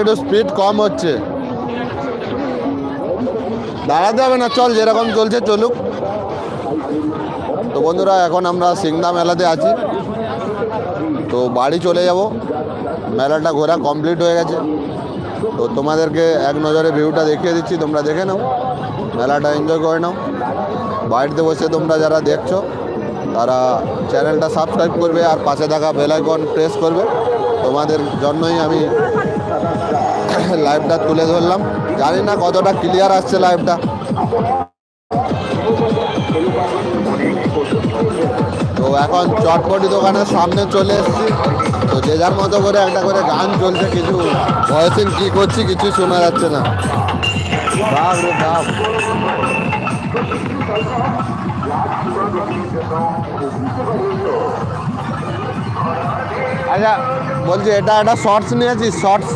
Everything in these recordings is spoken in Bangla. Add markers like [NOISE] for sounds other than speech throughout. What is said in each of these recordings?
একটু স্পিড কম হচ্ছে। দাঁড়াতে হবে না, চল যেরকম চলছে চলুক। তো বন্ধুরা, এখন আমরা সিংদা মেলাতে আছি। তো বাড়ি চলে যাব। মেলাটা ঘোরা কমপ্লিট হয়ে গেছে। তো তোমাদেরকে এক নজরে ভিউটা দেখিয়ে দিচ্ছি, তোমরা দেখে নাও। মেলাটা এনজয় করে নাও। বাড়িতে বসে তোমরা যারা দেখছ তারা চ্যানেলটা সাবস্ক্রাইব করবে আর পাশে থাকা বেল আইকন প্রেস করবে। তোমাদের জন্যই আমি লাইভটা তুলে ধরলাম। জানি না কতটা ক্লিয়ার আসছে লাইভটা তো এখন চটপটি দোকানের সামনে চলে এসেছি। তো যে যার মতো করে একটা করে গান চলছে, কিছু ভয়েসিং কি করছি কিছু শোনা যাচ্ছে না। বাপ রে বাপ আচ্ছা বলছি, এটা একটা শর্টস নিয়েছি শর্টস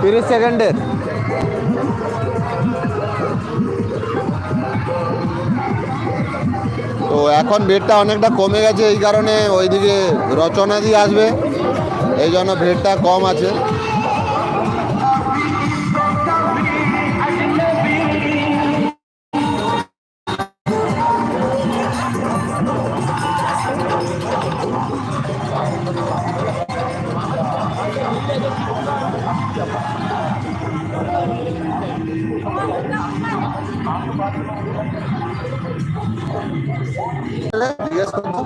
তিরিশ সেকেন্ডের তো এখন ভিড়টা অনেকটা কমে গেছে, এই কারণে ওইদিকে রচনা দিয়ে আসবে, এই জন্য ভিড়টা কম আছে। জিজ্ঞেস করছ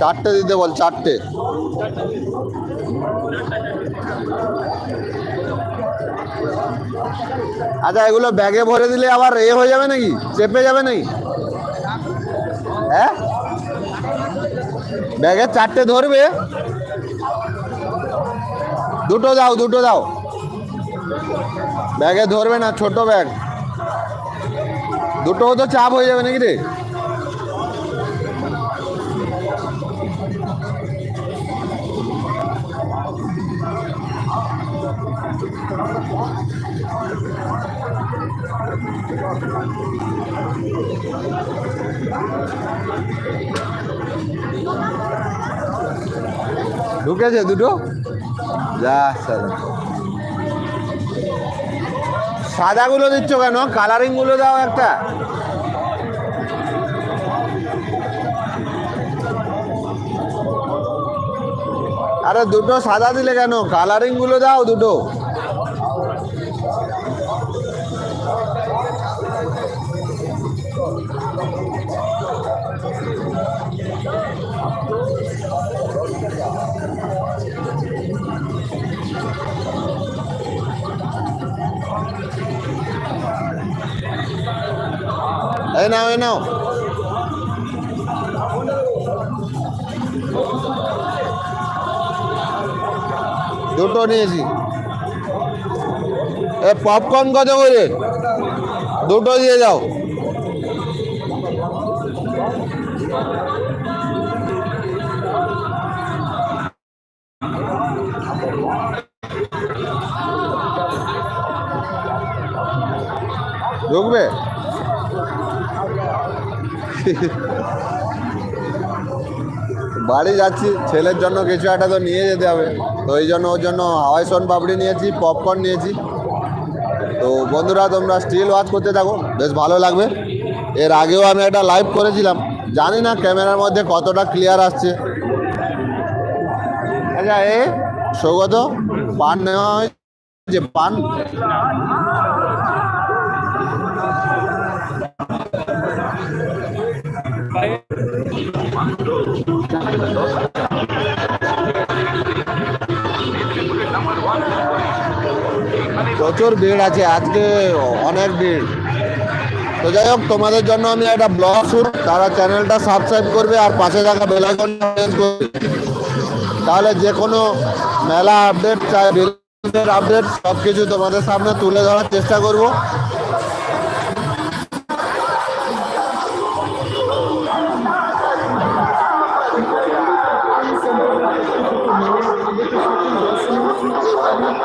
চারটে দিতে বল, চারটে। আচ্ছা এগুলো ব্যাগে ভরে দিলে আবার এ হয়ে যাবে নাকি? চেপে যাবে নাকি? হ্যাঁ? ব্যাগে চারটে ধরবে? দুটো দাও দুটো দাও। ব্যাগে ধরবে না, ছোট ব্যাগ। দুটো তো চাপ হয়ে যাবে নাকি রে? ঢুকেছে দুটো? যা, সাদা। সাদাগুলো দিচ্ছ কেন? কালারিংগুলো দাও একটা। আরে দুটো সাদা দিলে কেন? কালারিংগুলো দাও দুটো। এই নাও এই নাও দুটো নিয়েছি। এ পপকর্ন কত করে? দুটো দিয়ে যাও ঢুকবে? [LAUGHS] বাড়ি যাচ্ছি, ছেলের জন্য কিছু একটা তো নিয়ে যেতে হবে। তো এই জন্য ওর জন্য হাওয়াই সোন পাপড়ি নিয়েছি পপকর্ন নিয়েছি। তো বন্ধুরা, তোমরা স্টিল ওয়াচ করতে থাকো, বেশ ভালো লাগবে। এর আগেও আমি একটা লাইভ করেছিলাম, জানি না ক্যামেরার মধ্যে কতটা ক্লিয়ার আসছে। আচ্ছা এ সৌগত পান নেওয়া হয় পান? প্রচুর ভিড় আছে, আজকে অনেক ভিড়। তো যাই হোক, তোমাদের জন্য আমি একটা ব্লগ শুট তারা চ্যানেলটা সাবস্ক্রাইব করবে আর পাশে থাকা বেলাইকন প্রেস করবে। তাহলে যে কোনো মেলা আপডেট চাই আপডেট সব কিছু তোমাদের সামনে তুলে ধরার চেষ্টা করব।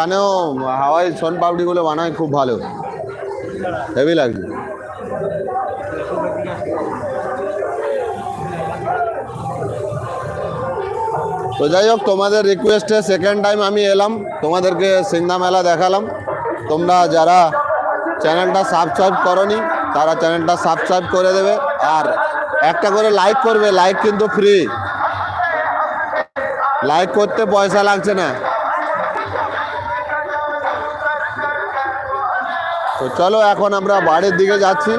এখানেও হাওয়াই সোন পাপড়িগুলো বানায় খুব ভালো। হেভি লাগছে তো যাই হোক, তোমাদের রিকোয়েস্টে সেকেন্ড টাইম আমি এলাম। তোমাদেরকে সিংদা মেলা দেখালাম। তোমরা যারা চ্যানেলটা সাবস্ক্রাইব করনি, তারা চ্যানেলটা সাবস্ক্রাইব করে দেবে। আর একটা করে লাইক করবে। লাইক কিন্তু ফ্রি লাইক করতে পয়সা লাগছে না। তো চলো এখন আমরা বাড়ির দিকে যাচ্ছি।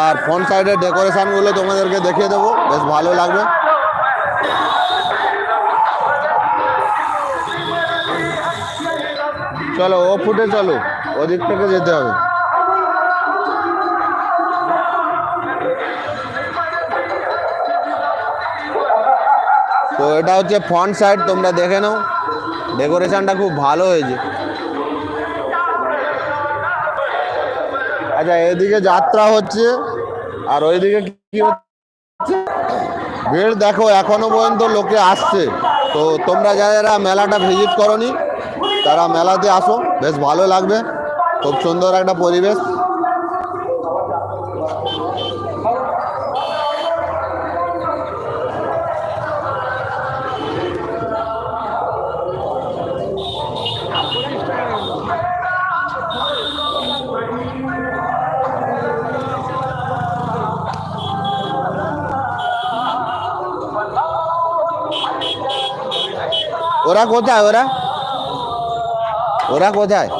আর ফ্রন্ট সাইডের ডেকোরেশানগুলো তোমাদেরকে দেখিয়ে দেবো। বেশ ভালো লাগবে। চলো, ও ফুটে চলো, ওদিক থেকে যেতে হবে। তো এটা হচ্ছে ফ্রন্ট সাইড, তোমরা দেখে নাও। ডেকোরেশনটা খুব ভালো হয়েছে। আচ্ছা এদিকে যাত্রা হচ্ছে। আর ওইদিকে কি হচ্ছে? ভিড় দেখো, এখনও পর্যন্ত লোকে আসছে। তো তোমরা যারা মেলাটা ভিজিট করনি, তারা মেলাতে আসো। বেশ ভালো লাগবে। খুব সুন্দর একটা পরিবেশ। ওরা কোথায় ওরা? ওরা কোথায়?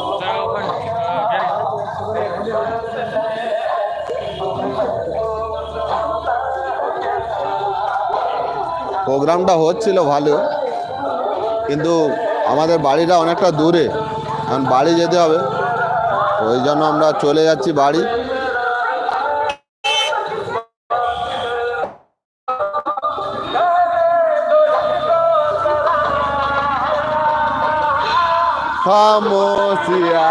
প্রোগ্রামটা হচ্ছিল ভালো, কিন্তু আমাদের বাড়িটা অনেকটা দূরে। এখন বাড়ি যেতে হবে, ওই জন্য আমরা চলে যাচ্ছি বাড়ি। খামোশিয়া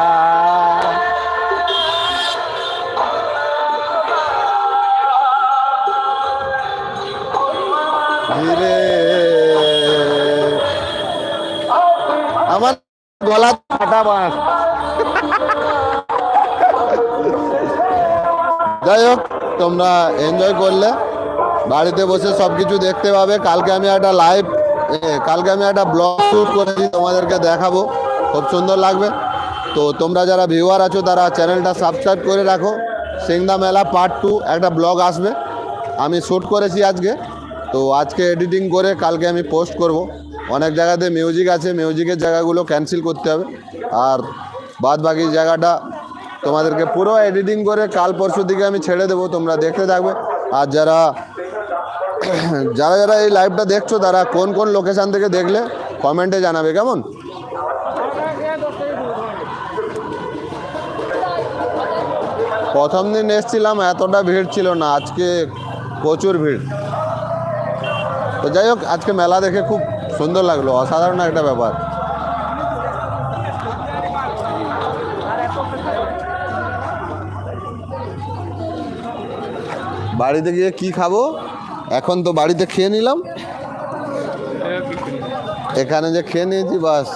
ধীরে আমার গলা ফাটা বাঁশ যাই হোক, তোমরা এনজয় করলে। বাড়িতে বসে সব কিছু দেখতে পাবে। কালকে আমি একটা লাইভ কালকে আমি একটা ব্লগ শ্যুট করেছি, তোমাদেরকে দেখাবো। খুব সুন্দর লাগবে। তো তোমরা যারা ভিউয়ার আছো, তারা চ্যানেলটা সাবস্ক্রাইব করে রাখো। সিংদা মেলা পার্ট টু একটা ব্লগ আসবে। আমি শ্যুট করেছি আজকে। তো আজকে এডিটিং করে কালকে আমি পোস্ট করব। অনেক জায়গাতে মিউজিক আছে মিউজিকের জায়গাগুলো ক্যান্সেল করতে হবে। আর বাদ বাকি জায়গাটা তোমাদেরকে পুরো এডিটিং করে কাল পরশু দিকে আমি ছেড়ে দেবো, তোমরা দেখতে থাকবে। আর যারা যারা যারা এই লাইভটা দেখছ, তারা কোন কোন লোকেশান থেকে দেখলে কমেন্টে জানাবে, কেমন? প্রথম দিন এসছিলাম, এতটা ভিড় ছিল না, আজকে প্রচুর ভিড়। তো যাই হোক, আজকে মেলা দেখে খুব সুন্দর লাগল, অসাধারণ একটা ব্যাপার। বাড়িতে গিয়ে কি খাব? এখন তো বাড়িতে খেয়ে নিলাম। এখানে যে খেয়ে নিয়েছি, বাস।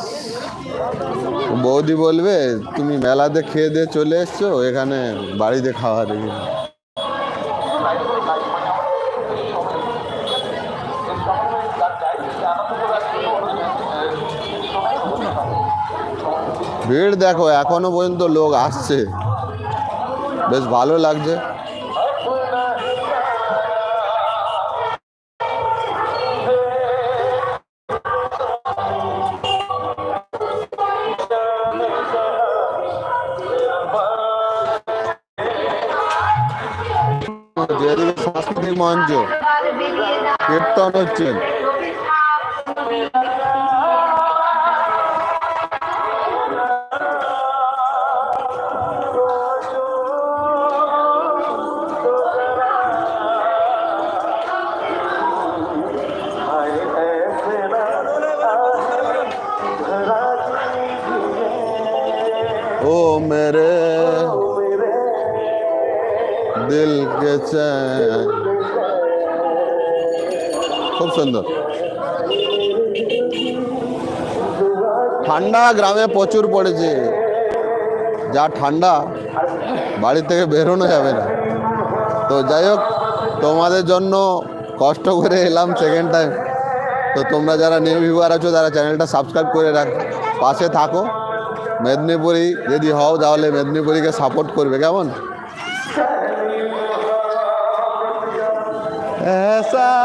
বৌদি বলবে, তুমি মেলাতে খেয়ে দিয়ে চলে এসছো, এখানে বাড়িতে খাওয়া রেখে ভিড় দেখো, এখনও পর্যন্ত লোক আসছে। বেশ ভালো লাগছে। মঞ্চ কীর্তন হচ্ছে সুন্দর। ঠান্ডা গ্রামে প্রচুর পড়েছে। যা ঠান্ডা, বাড়ি থেকে বেরোনো যাবে না। তো যাই হোক, তোমাদের জন্য কষ্ট করে এলাম সেকেন্ড টাইম তো তোমরা যারা নিউ ভিউয়ার আছো, তারা চ্যানেলটা সাবস্ক্রাইব করে রাখ, পাশে থাকো। মেদিনীপুরি যদি হও, তাহলে মেদিনীপুরিকে সাপোর্ট করবে, কেমন? এহসাস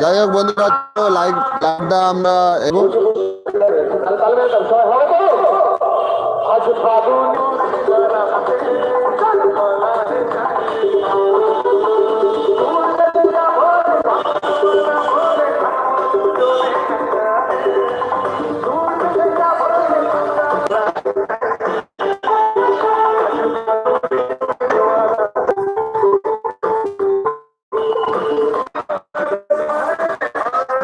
যাই হোক বন্ধুরা লাইক লাইকটা আমরা